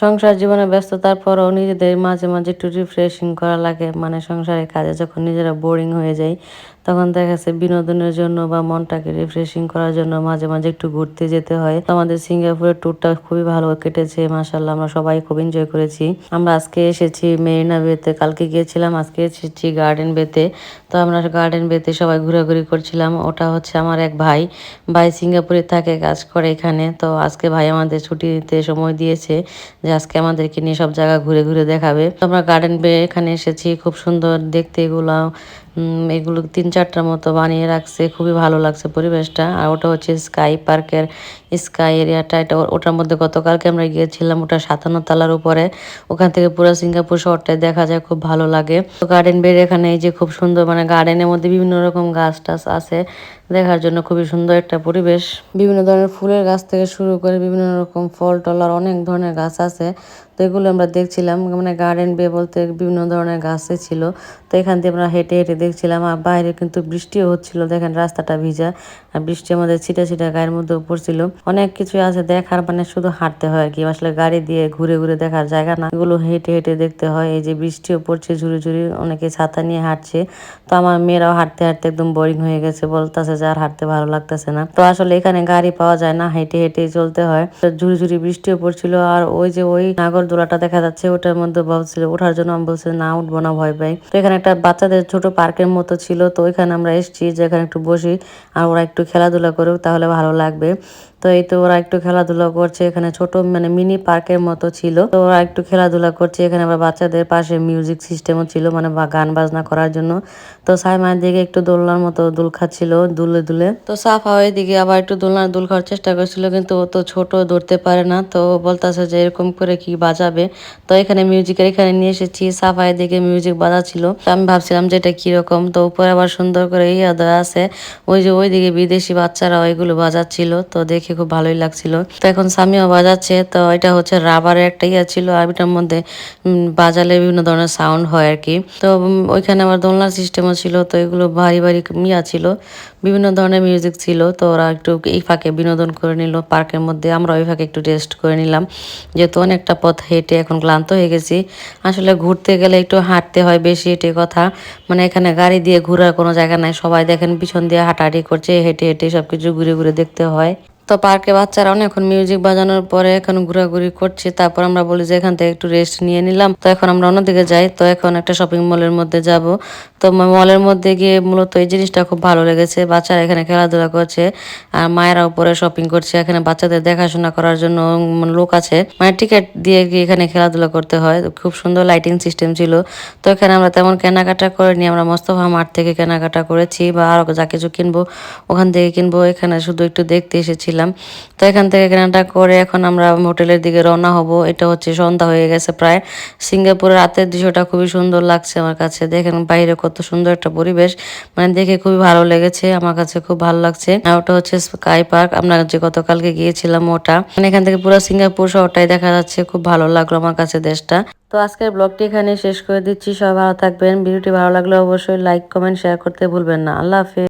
সংসার জীবনে ব্যস্ততার পরও নিজেদের মাঝে মাঝে একটু রিফ্রেশিং করা লাগে। মানে সংসারের কাজে যখন নিজেরা বোরিং হয়ে যায় তখন দেখা যাচ্ছে বিনোদনের জন্য বা মনটাকে রিফ্রেশিং করার জন্য মাঝে মাঝে একটু ঘুরতে যেতে হয়। তো আমাদের সিঙ্গাপুরের ট্যুরটা খুবই ভালো কেটেছে মাসাল্লাহ আমরা সবাই খুব এনজয় করেছি। আমরা আজকে এসেছি মেরিনা বেতে কালকে গিয়েছিলাম, আজকে এসেছি গার্ডেন বেতে তো। আমরা গার্ডেন বেতে সবাই ঘোরাঘুরি করছিলাম। ওটা হচ্ছে আমার এক ভাই। ভাই সিঙ্গাপুরে থাকে, কাজ করে এখানে। তো আজকে ভাই আমাদের ছুটিতে সময় দিয়েছে যে আজকে আমাদেরকে নিয়ে সব জায়গা ঘুরে ঘুরে দেখাবে। তো আমরা গার্ডেন বে এখানে এসেছি, খুব সুন্দর দেখতে এগুলো। এগুলো তিন চারটার মতো বানিয়ে রাখছে, খুবই ভালো লাগছে পরিবেশটা। আর ওটা হচ্ছে স্কাই পার্কের স্কাই এরিয়াটা এটা ওটার মধ্যে গতকালকে আমরা গিয়েছিলাম, ওটা সাতান্ন তালার উপরে। ওখান থেকে পুরো সিঙ্গাপুর শহরটাই দেখা যায়, খুব ভালো লাগে। তো গার্ডেন বের এখানে এই যে খুব সুন্দর মানে গার্ডেনের মধ্যে বিভিন্ন রকম গাছ টাছ আছে। দেখার জন্য খুবই সুন্দর একটা পরিবেশ। বিভিন্ন ধরনের ফুলের গাছ থেকে শুরু করে বিভিন্ন রকম ফল টল আর অনেক ধরনের গাছ আছে। তো এগুলো আমরা দেখছিলাম মানে গার্ডেন বে বলতে বিভিন্ন ধরনের গাছই ছিল। তো এখান থেকে আমরা হেঁটে হেঁটে দেখছিলাম, আর বাইরে কিন্তু বৃষ্টিও হচ্ছিল। দেখেন রাস্তাটা ভিজা, আর বৃষ্টি আমাদের ছিটা ছিটা গায়ের মধ্যে পড়ছিল। অনেক কিছু আছে দেখার মানে শুধু হাঁটতে হয় কি। আসলে গাড়ি দিয়ে ঘুরে ঘুরে দেখার জায়গা না। এগুলো হেঁটে হেঁটে দেখতে হয়। এই যে বৃষ্টিও পড়ছে, ঝুড়ি ঝুড়ি অনেকে ছাতা নিয়ে হাঁটছে। তো আমার মেয়েরাও হাঁটতে হাঁটতে একদম বোরিং হয়ে গেছে, বলতেছে যে আর হাঁটতে ভালো লাগতেছে না। তো আসলে এখানে গাড়ি পাওয়া যায় না, হেঁটে হেঁটে চলতে হয়। ঝুড়ি ঝুড়ি বৃষ্টিও পড়ছিল, আর ওই যে ওই নাগরদোলাটা দেখা যাচ্ছে, ওটার মধ্যে ভাবছিল ওঠার জন্য আমি বলছি, না, উঠবো না, ভয় পাই। তো এখানে একটা বাচ্চাদের ছোট পার্কের মতো ছিল, তো ওইখানে আমরা এসেছি, যেখানে একটু বসি, আর ওরা একটু খেলাধুলা করুক, তাহলে ভালো লাগবে। তো এই তো ওরা একটু খেলাধুলা করছে, এখানে ছোট মানে মিনি পার্কের মতো ছিল। তো ওরা একটু খেলাধুলা করছে, এখানে আবার বাচ্চাদের পাশে মিউজিক সিস্টেমও ছিল মানে গান বাজনা করার জন্য। তো সাইমার দিকে একটু দোলনার মতো দুল খাচ্ছিল, দুলে দুলে। তো সাফা ওইদিকে আবার একটু দোলনার দুল খাওয়ার চেষ্টা করছিল, কিন্তু ও তো ছোট, ধরতে পারে না। তো বলতেছে যে এরকম করে কি বাজাবে। তো এখানে মিউজিকের এখানে নিয়ে এসেছি, সাফা এদিকে মিউজিক বাজাচ্ছিল। আমি ভাবছিলাম যে এটা কীরকম, তো উপরে আবার সুন্দর করে ইয়া দেওয়া আছে। ওই যে ওইদিকে বিদেশি বাচ্চারা ওইগুলো বাজাচ্ছিল, তো দেখে খুব ভালোই লাগছিল। তো এখন স্বামীও বাজাচ্ছে, তো এটা হচ্ছে রাবারের একটা ইয়া ছিল, আর এটার মধ্যে বাজালে বিভিন্ন ধরনের সাউন্ড হয় আর কি তো ওইখানে আবার দোলনার সিস্টেমও ছিল, তো এগুলো ভারী ভারী ইয়া ছিল। বিভিন্ন ধরনের মিউজিক ছিল, তো ওরা একটু এই ফাঁকে বিনোদন করে নিল, পার্কের মধ্যে। আমরা ওই ফাঁকে একটু রেস্ট করে নিলাম। যেহেতু অনেকটা পথ হেঁটে এখন ক্লান্ত হয়ে গেছি। আসলে ঘুরতে গেলে একটু হাঁটতে হয় বেশি, এটাই কথা। মানে এখানে গাড়ি দিয়ে ঘোরার কোনো জায়গা নাই। সবাই দেখেন পিছন দিয়ে হাঁটাহাঁটি করছে, হেঁটে হেঁটে সবকিছু ঘুরে ঘুরে দেখতে হয়। তো পার্কে বাচ্চারা অনেকক্ষণ মিউজিক বাজানোর পরে এখন ঘোরাঘুরি করছে। তারপর আমরা বলি যে এখান থেকে একটু রেস্ট নিয়ে নিলাম। তো এখন আমরা অন্যদিকে যাই। তো এখন একটা শপিং মলের মধ্যে যাব। তো মলের মধ্যে গিয়ে মূলত এই জিনিসটা খুব ভালো লেগেছে। বাচ্চারা এখানে খেলাধুলা করছে আর মায়েরা উপরে শপিং করছে। এখানে বাচ্চাদের দেখাশোনা করার জন্য লোক আছে। মানে টিকিট দিয়ে গিয়ে এখানে খেলাধুলা করতে হয়। খুব সুন্দর লাইটিং সিস্টেম ছিল। তো এখানে আমরা তেমন কেনাকাটা করিনি। আমরা মোস্তফা মাঠ থেকে কেনাকাটা করেছি বা আরও যা কিছু কিনবো ওখান থেকে কিনবো। এখানে শুধু একটু দেখতে এসেছিলাম। তো এখান থেকে কেনাটা করে এখন আমরা হোটেলের দিকে রওনা হব। এটা হচ্ছে সন্ধ্যা হয়ে গেছে প্রায়। সিঙ্গাপুরের রাতের দৃশ্যটা খুবই সুন্দর লাগছে আমার কাছে। দেখেন বাইরে কত সুন্দর একটা পরিবেশ। মানে দেখে খুবই ভালো লেগেছে, আমার কাছে খুব ভালো লাগছে। আর ওটা হচ্ছে স্কাই পার্ক। আমরা যে গতকালকে গিয়েছিলাম ওটা। মানে এখান থেকে পুরো সিঙ্গাপুর শহরটাই দেখা যাচ্ছে। খুব ভালো লাগল আমার কাছে দেশটা। তো আজকের ব্লগটি এখানে শেষ করে দিচ্ছি। সবাই ভালো থাকবেন। ভিডিওটি ভালো লাগলে অবশ্যই লাইক, কমেন্ট শেয়ার করতে ভুলবেন না। আল্লাহ হাফেজ।